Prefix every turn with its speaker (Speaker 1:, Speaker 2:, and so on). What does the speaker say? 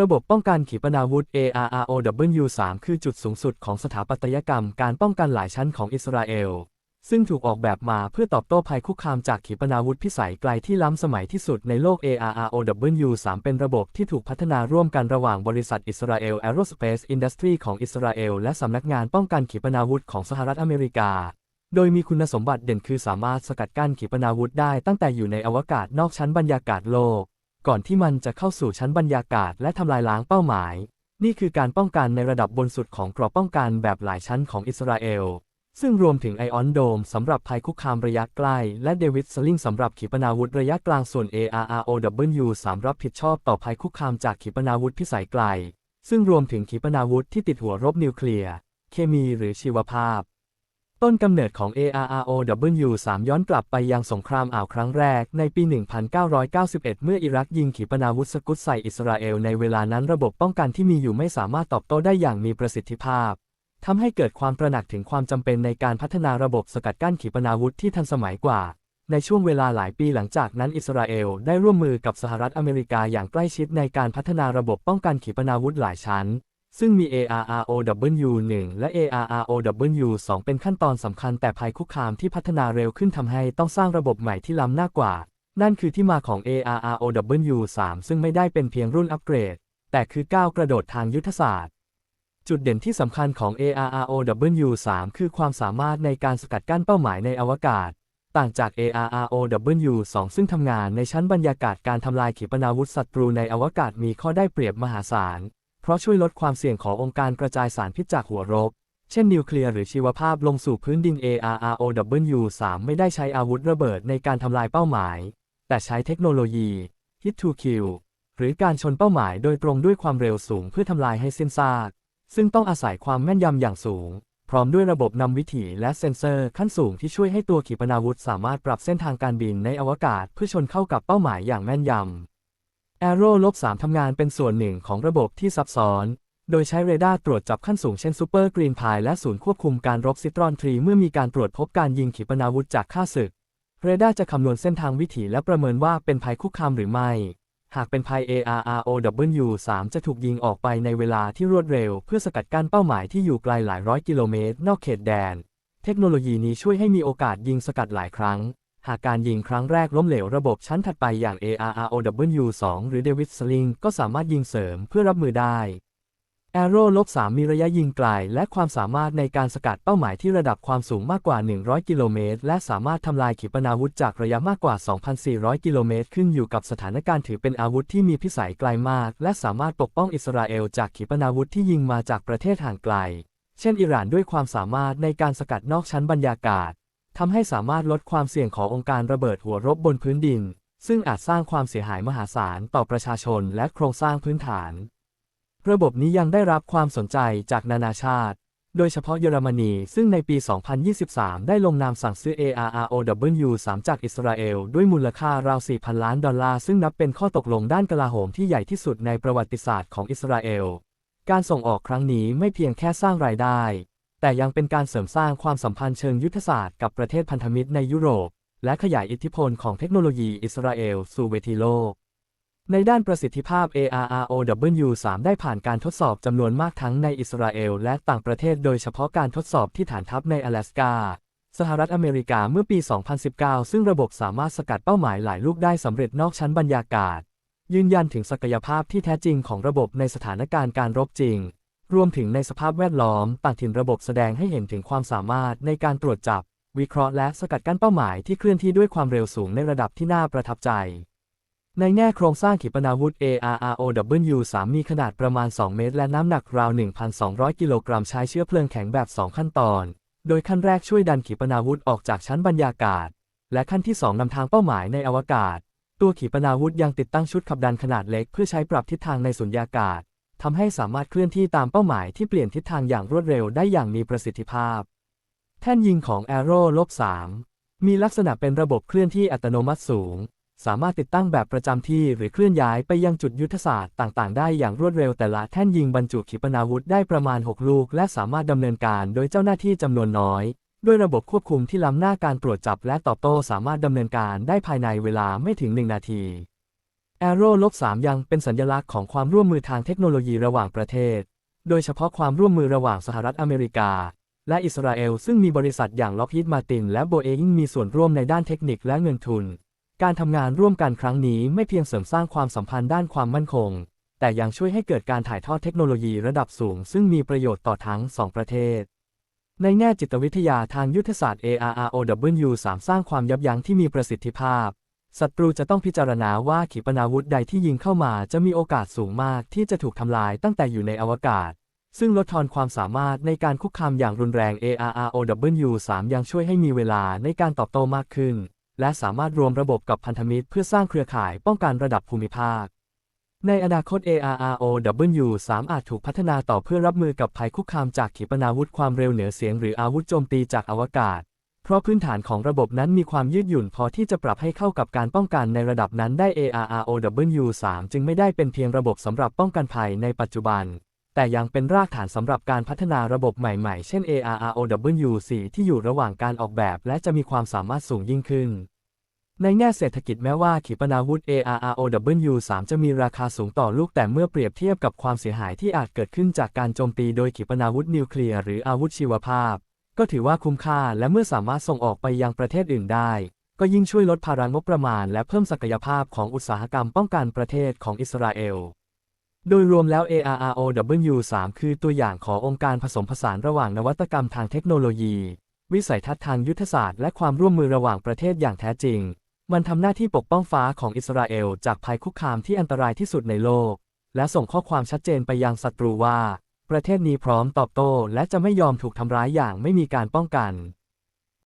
Speaker 1: ระบบป้องกันขีปนาวุธ ARROW-3 คือจุดสูงสุดของสถาปัตยกรรมการป้องกันหลายชั้นของอิสราเอล ซึ่งถูกออกแบบมาเพื่อตอบโต้ภัยคุกคามจากขีปนาวุธพิสัยไกลที่ล้ำสมัยที่สุดในโลก ARROW-3 เป็นระบบที่ถูกพัฒนาร่วมกันระหว่างบริษัทอิสราเอล Aerospace Industry ของอิสราเอล และสำนักงานป้องกันขีปนาวุธของสหรัฐอเมริกา โดยมีคุณสมบัติเด่นคือสามารถสกัดกั้นขีปนาวุธได้ตั้งแต่อยู่ในอวกาศนอกชั้นบรรยากาศโลก ก่อนที่มันจะเข้าสู่ชั้นบรรยากาศและทำลายล้างเป้าหมาย นี่คือการป้องกันในระดับบนสุดของกรอบป้องกันแบบหลายชั้นของอิสราเอล ซึ่งรวมถึงไอออนโดมสำหรับภัยคุกคามระยะใกล้ และเดวิดสลิงสำหรับขีปนาวุธระยะกลางส่วน ARROW 3รับผิดชอบต่อภัยคุกคามจากขีปนาวุธพิสัยไกล ซึ่งรวมถึงขีปนาวุธที่ติดหัวรบนิวเคลียร์ เคมีหรือชีวภาพ ต้นกำเนิดของ ARROW 3 ย้อนกลับไปยังสงครามอ่าวครั้งแรกในปี 1991 เมื่ออิรักยิงขีปนาวุธสกุตใส่อิสราเอลในเวลานั้นระบบป้องกันที่มีอยู่ไม่สามารถตอบโต้ได้อย่างมีประสิทธิภาพทำให้เกิดความตระหนักถึงความจำเป็นในการพัฒนาระบบสกัดกั้นขีปนาวุธที่ทันสมัยกว่า ในช่วงเวลาหลายปีหลังจากนั้นอิสราเอลได้ร่วมมือกับสหรัฐอเมริกาอย่างใกล้ชิดในการพัฒนาระบบป้องกันขีปนาวุธหลายชั้น ซึ่งมี ARROW-1 และ ARROW-2 เป็นขั้นตอนสำคัญแต่ภัยคุกคามที่พัฒนาเร็วขึ้นทำให้ต้องสร้างระบบใหม่ที่ล้ำหน้ากว่า นั่นคือที่มาของ ARROW-3 ซึ่งไม่ได้เป็นเพียงรุ่นอัปเกรด แต่คือก้าวกระโดดทางยุทธศาสตร์ จุดเด่นที่สำคัญของ ARROW-3 คือความสามารถในการสกัดกั้นเป้าหมายในอวกาศ ต่างจาก ARROW-2 ซึ่งทำงานในชั้นบรรยากาศการทำลายขีปนาวุธศัตรูในอวกาศมีข้อได้เปรียบมหาศาล เพราะช่วยลดความเสี่ยงขององค์การกระจายสารพิษจากหัวรบ เช่นนิวเคลียร์หรือชีวภาพลงสู่พื้นดิน ARROW-3 ไม่ได้ใช้อาวุธระเบิดในการทำลายเป้าหมาย แต่ใช้เทคโนโลยี Hit to Kill หรือการชนเป้าหมายโดยตรงด้วยความเร็วสูงเพื่อทำลายให้สิ้นซาก ซึ่งต้องอาศัยความแม่นยำอย่างสูง พร้อมด้วยระบบนำวิถีและเซ็นเซอร์ขั้นสูงที่ช่วยให้ตัวขีปนาวุธสามารถปรับเส้นทางการบินในอวกาศเพื่อชนเข้ากับเป้าหมายอย่างแม่นยำ Aero ลบ3ทำงานเป็นส่วนหนึ่งของระบบที่ซับซ้อน โดยใช้เรดาร์ตรวจจับขั้นสูงเช่นซูเปอร์กรีนพายและศูนย์ควบคุมการรบซิตรอนทรีเมื่อมีการตรวจพบการยิงขีปนาวุธจากข้าศึก เรดาร์จะคำนวณเส้นทางวิถีและประเมินว่าเป็นภัยคุกคามหรือไม่ หากเป็นภัย ARROW 3จะถูกยิงออกไปในเวลาที่รวดเร็ว เพื่อสกัดกั้นเป้าหมายที่อยู่ไกลหลายร้อยกิโลเมตร นอกเขตแดน เทคโนโลยีนี้ช่วยให้มีโอกาสยิงสกัดหลายครั้ง หากการยิงครั้งแรกล้มเหลวระบบชั้นถัดไปอย่าง ARROW 2 หรือ David Sling ก็สามารถยิงเสริมเพื่อรับมือได้ Arrow ลบ3มีระยะยิงไกลและความสามารถในการสกัดเป้าหมายที่ระดับความสูงมากกว่า 100 กิโลเมตร และสามารถทำลายขีปนาวุธจากระยะมากกว่า 2,400 กิโลเมตร ขึ้นอยู่กับสถานการณ์ถือเป็นอาวุธที่มีพิสัยไกลมาก และสามารถปกป้องอิสราเอลจากขีปนาวุธที่ยิงมาจากประเทศห่างไกล เช่นอิหร่านด้วยความสามารถในการสกัดนอกชั้นบรรยากาศ ทำให้สามารถลดความเสี่ยงขององค์การระเบิดหัวรบบนพื้นดิน ซึ่งอาจสร้างความเสียหายมหาศาลต่อประชาชนและโครงสร้างพื้นฐาน ระบบนี้ยังได้รับความสนใจจากนานาชาติ โดยเฉพาะเยอรมนี ซึ่งในปี 2023 ได้ลงนามสั่งซื้อ ARROW 3 จากอิสราเอล ด้วยมูลค่าราว 4,000 ล้านดอลลาร์ ซึ่งนับเป็นข้อตกลงด้านกลาโหมที่ใหญ่ที่สุดในประวัติศาสตร์ของอิสราเอล การส่งออกครั้งนี้ไม่เพียงแค่สร้างรายได้ แต่ยังเป็นการเสริมสร้างความสัมพันธ์เชิงยุทธศาสตร์กับประเทศพันธมิตรในยุโรป และขยายอิทธิพลของเทคโนโลยีอิสราเอลสู่เวทีโลก ในด้านประสิทธิภาพ ARROW 3ได้ผ่านการทดสอบจำนวนมากทั้งในอิสราเอลและต่างประเทศโดยเฉพาะการทดสอบที่ฐานทัพใน阿拉สกาสหรัฐอเมริกาเมื่อปี 2019 ซึ่งระบบสามารถสกัดเป้าหมายหลายลูกได้สำเร็จนอกชั้นบรรยากาศ ยืนยันถึงศักยภาพที่แท้จริงของระบบในสถานการณ์การรบจริง รวมถึงในสภาพแวดล้อมต่างถิ่นระบบแสดงให้เห็นถึงความสามารถในการตรวจจับ วิเคราะห์และสกัดกั้นเป้าหมายที่เคลื่อนที่ด้วยความเร็วสูงในระดับที่น่าประทับใจ ในแง่โครงสร้างขีปนาวุธ ARROW 3 มีขนาดประมาณ 2 เมตร และน้ำหนักราว 1,200 กิโลกรัมใช้เชื้อเพลิงแข็งแบบ 2 ขั้นตอน โดยขั้นแรกช่วยดันขีปนาวุธออกจากชั้นบรรยากาศ และขั้นที่ 2นำทางเป้าหมายในอวกาศ ตัวขีปนาวุธยังติดตั้งชุดขับดันขนาดเล็กเพื่อใช้ปรับทิศทางในสุญญากาศ ทำให้สามารถเคลื่อนที่ตามเป้าหมายที่เปลี่ยนทิศทางอย่างรวดเร็วได้อย่างมีประสิทธิภาพ แท่นยิงของ Arrow ลบ3มีลักษณะเป็นระบบเคลื่อนที่อัตโนมัติสูง สามารถติดตั้งแบบประจำที่หรือเคลื่อนย้ายไปยังจุดยุทธศาสตร์ต่างๆ ได้อย่างรวดเร็วแต่ละแท่นยิงบรรจุขีปนาวุธได้ประมาณ 6 ลูก และสามารถดำเนินการโดยเจ้าหน้าที่จำนวนน้อย ด้วยระบบควบคุมที่ล้ำหน้าการตรวจจับและตอบโต้สามารถดำเนินการได้ภายในเวลาไม่ถึง 1 นาที Aero ลบ3ยังเป็นสัญลักษณ์ของความร่วมมือทางเทคโนโลยีระหว่างประเทศ โดยเฉพาะความร่วมมือระหว่างสหรัฐอเมริกา และอิสราเอล ซึ่งมีบริษัทอย่าง Lockheed Martin และ Boeing มีส่วนร่วมในด้านเทคนิคและเงินทุน การทำงานร่วมกันครั้งนี้ไม่เพียงเสริมสร้างความสัมพันธ์ด้านความมั่นคง แต่ยังช่วยให้เกิดการถ่ายทอดเทคโนโลยีระดับสูง ซึ่งมีประโยชน์ต่อทั้งสองประเทศ ในแง่จิตวิทยาทางยุทธศาสตร์ ARROW 3สร้างความยับยั้งที่มีประสิทธิภาพ ศัตรูจะต้องพิจารณาว่าขีปนาวุธใดที่ยิงเข้ามาจะมีโอกาสสูงมากที่จะถูกทำลายตั้งแต่อยู่ในอวกาศ ซึ่งลดทอนความสามารถในการคุกคามอย่างรุนแรง ARROW 3ยังช่วยให้มีเวลาในการตอบโต้มากขึ้น และสามารถรวมระบบกับพันธมิตรเพื่อสร้างเครือข่ายป้องกันระดับภูมิภาค ในอนาคต ARROW 3อาจถูกพัฒนาต่อเพื่อรับมือกับภัยคุกคามจากขีปนาวุธความเร็วเหนือเสียง หรืออาวุธโจมตีจากอวกาศ เพราะพื้นฐานของระบบนั้นมีความยืดหยุ่นพอที่จะปรับให้เข้ากับการป้องกันในระดับนั้นได้ ARROW 3จึงไม่ได้เป็นเพียงระบบสำหรับป้องกันภัยในปัจจุบัน แต่ยังเป็นรากฐานสำหรับการพัฒนาระบบใหม่ๆ เช่น ARROW 4ที่อยู่ระหว่างการออกแบบ และจะมีความสามารถสูงยิ่งขึ้น ในแง่เศรษฐกิจแม้ว่าขีปนาวุธ ARROW 3จะมีราคาสูงต่อลูกแต่เมื่อเปรียบเทียบกับความเสียหายที่อาจเกิดขึ้นจากการโจมตีโดยขีปนาวุธนิวเคลียร์หรืออาวุธชีวภาพ ก็ถือว่าคุ้มค่าและเมื่อสามารถส่งออกไปยังประเทศอื่นได้ ก็ยิ่งช่วยลดภาระงบประมาณ และเพิ่มศักยภาพของอุตสาหกรรมป้องกันประเทศของอิสราเอล โดยรวมแล้ว ARROW 3คือตัวอย่างขององค์การผสมผสานระหว่างนวัตกรรมทางเทคโนโลยี วิสัยทัศน์ทางยุทธศาสตร์และความร่วมมือระหว่างประเทศอย่างแท้จริง มันทำหน้าที่ปกป้องฟ้าของอิสราเอลจากภัยคุกคามที่อันตรายที่สุดในโลก และส่งข้อความชัดเจนไปยังศัตรูว่า ประเทศนี้พร้อมตอบโต้และจะไม่ยอมถูกทำร้ายอย่างไม่มีการป้องกัน